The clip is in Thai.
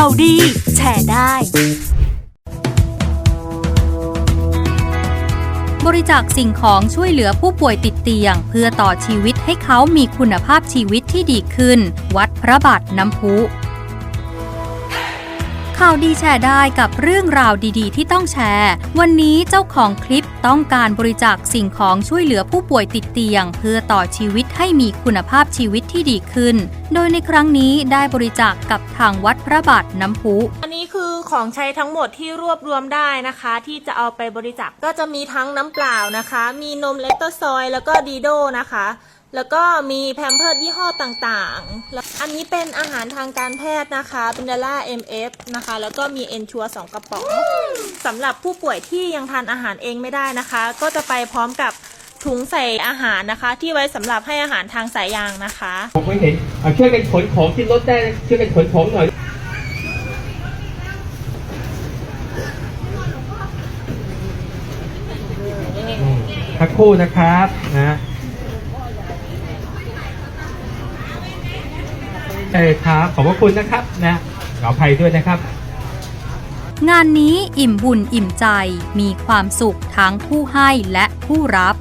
ข่าวดี แชร์ได้ บริจาคสิ่งของช่วยเหลือผู้ป่วยติดเตียง เพื่อต่อชีวิตให้เขามีคุณภาพชีวิตที่ดีขึ้น วัดพระบาทน้ำพุ ข่าวดีแชร์ได้กับเรื่องราวดีๆ ที่ต้องแชร์ วันนี้เจ้าของคลิปต้องการบริจาคสิ่งของช่วยเหลือผู้ป่วยติดเตียง เพื่อต่อชีวิตให้มีคุณภาพชีวิตที่ดีขึ้น โดยในครั้งนี้ได้บริจาคกับทางวัดพระบาทน้ำพุ อันนี้คือของใช้ทั้งหมดที่รวบรวมได้นะคะ ที่จะเอาไปบริจาคก็จะมีทั้งน้ำเปล่านะคะ มีนมเลคโตซอยแล้วก็ดีโดนะคะ แล้วก็มีแพมเพิร์ดยี่ห้อต่างๆแล้วอันนี้เป็นอาหารทางการแพทย์นะคะเป็นเดล่า MF นะคะ แล้วก็มีเอนชัวสองกระป๋องสำหรับผู้ป่วยที่ยังทานอาหารเองไม่ได้นะคะ ก็จะไปพร้อมกับถุงใส่อาหารนะคะ ที่ไว้สำหรับให้อาหารทางสายยางนะคะ ผมไม่เห็นอะช่วยกันขนของที่รถได้ช่วยกันขนของหน่อยอืมสักครู่นะครับนะ เออครับ ขอบพระคุณนะครับนะขออภัยด้วยนะครับ งานนี้อิ่มบุญอิ่มใจมีความสุขทั้งผู้ให้และผู้รับ